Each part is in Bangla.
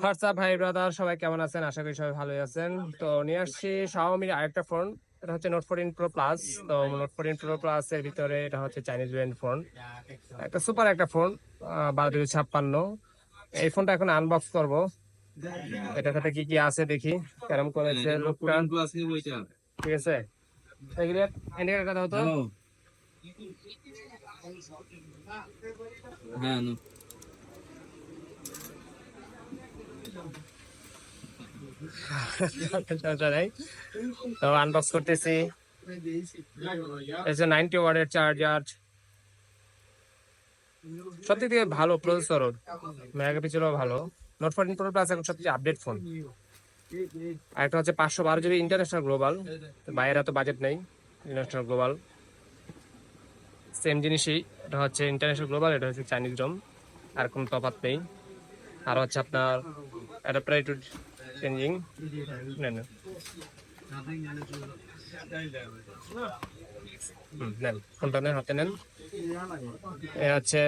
হোয়াটসঅ্যাপ ভাই ব্রাদার সবাই কেমন আছেন? আশা করি সবাই ভালোই আছেন। তো নিয়ে আসছি শাওমির আরেকটা ফোন। এটা হচ্ছে নোট ফোরটিন প্রো প্লাস তো নোট ফোরটিন প্রো প্লাস এর ভিতরে এটা হচ্ছে চাইনিজ ব্র্যান্ড ফোন একটা সুপার একটা ফোন বারো দুশো ছাপ্পান্ন। এই ফোনটা এখন আনবক্স করব। এটার সাথে কি কি আছে দেখি। কেরম করেছে লোকটা ঠিক আছে? এগুলো হ্যাঁ নো সমস্যা নাই তো করতেছি। এসে ওয়ার্ডের চার্জার থেকে ভালো ভালো। নোট আপডেট ফোন হচ্ছে পাঁচশো বারো জিবি ইন্টারন্যাশনাল গ্লোবাল বাইরে তো বাজেট নেই ইন্টারন্যাশনাল গ্লোবাল সেম জিনিসই, এটা হচ্ছে ইন্টারন্যাশনাল গ্লোবাল এটা হচ্ছে চাইনিজ রোম আর কোনো তফাৎ নেই। আর হচ্ছে আপনার একটু চেঞ্জিং নেন হুম, নেন নেন নেন এ হচ্ছে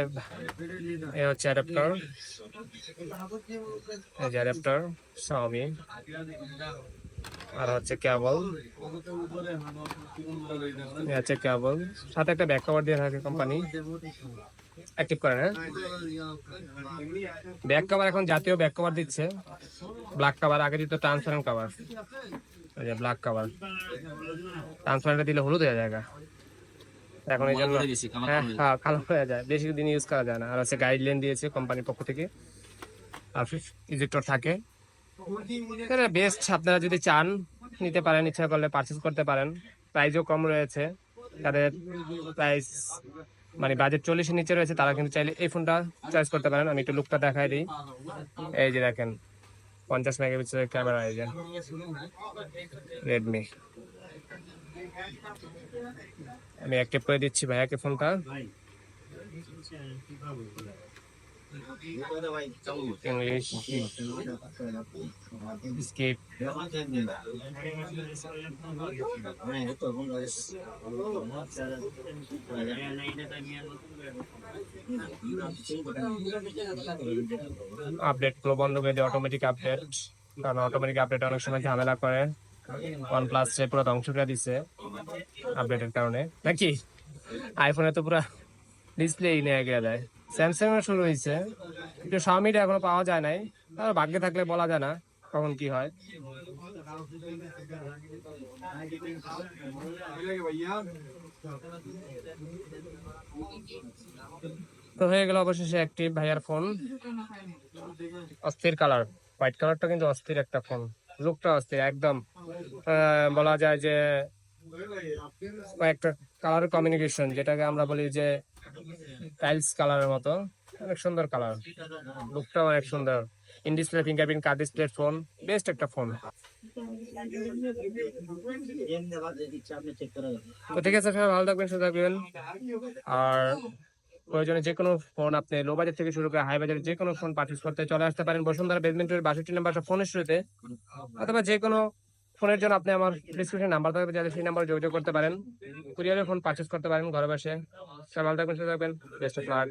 এ হচ্ছে অ্যাডাপ্টার অ্যাডাপ্টার আর হচ্ছে কেবল এই হচ্ছে সাথে একটা ব্যাক কভার দিয়ে থাকে কোম্পানি অ্যাক্টিভ করে হ্যাঁ? ব্যাক কভার এখন জাতীয় ব্যাক কভার দিচ্ছে। ব্ল্যাক কভার আগে দিত ট্রান্সপারেন্ট কভার এই যে ব্ল্যাক কভার ট্রান্সপারেন্ট দিলে হলুদ হয়ে যায় এখন এই জন্য হ্যাঁ হ্যাঁ কালো হয়ে যায়। বেশি দিন ইউজ করা যায় না। আর হচ্ছে গাইডলাইন দিয়েছে কোম্পানির পক্ষ থেকে। আর ইজেক্টর থাকে। বেস্ট আপনারা যদি চান নিতে পারেন ইচ্ছা করলে পারচেস করতে পারেন। প্রাইসও কম রয়েছে। তাদের প্রাইস মানে বাজেট চল্লিশের নিচে রয়েছে, তারা কিন্তু চাইলে এই ফোনটা চয়েস করতে পারেন। আমি একটু লুকটা দেখাই দিই। এই যে দেখেন, পঞ্চাশ মেগাপিক্সেলের ক্যামেরা এই যে রেডমি আমি অ্যাক্টিভ করে দিচ্ছি ভাইয়াকে ফোনটা স্কিপ আপডেটগুলো বন্ধ করে দিয়ে অটোমেটিক আপডেট কারণ অটোমেটিক আপডেট অনেক সময় ঝামেলা করে। ওয়ান প্লাস পুরো ধ্বংস করে দিছে আপডেটের কারণে। নাকি? আইফোনে তো পুরো ডিসপ্লেই নিয়ে গিয়ে দেয় স্যামসাং এর শুরু হয়েছে। কিন্তু শাওমিটা এখনও পাওয়া যায় নাই। তার ভাগ্যে থাকলে বলা যায় না কখন কি হয়। তো হয়ে গেল অবশেষে একটি ভাইয়ার ফোন। অস্থির কালার হোয়াইট কালারটা কিন্তু অস্থির একটা ফোন। লুকটা অস্থির, একদম। বলা যায় যে একটা কালার কমিউনিকেশন যেটাকে আমরা বলি যে টাইলস কালারের মতো। অনেক সুন্দর কালার। অনেক সুন্দর। Fingerprint card display phone best একটা ফোন তো ঠিক আছে সবাই ভালো থাকবেন, সুস্থ থাকবেন। আর প্রয়োজনে যে কোনো ফোন আপনি লো বাজেট থেকে শুরু করে হাই বাজেট যে কোনো ফোন পারচেস করতে চলে আসতে পারেন। বসুন্ধরা বেডমিন্টনের বাষট্টি নাম্বার ফোনের শুরুতে। অথবা যে কোনো ফোনের জন্য আপনি আমার ডিসক্রিপশন নাম্বার থাকবে, যাতে সেই নাম্বার যোগাযোগ করতে পারেন। কুরিয়ারে ফোন পারচেস করতে পারেন ঘরে বসে। সবাই থাকবেন, সুস্থ থাকবেন। Best of luck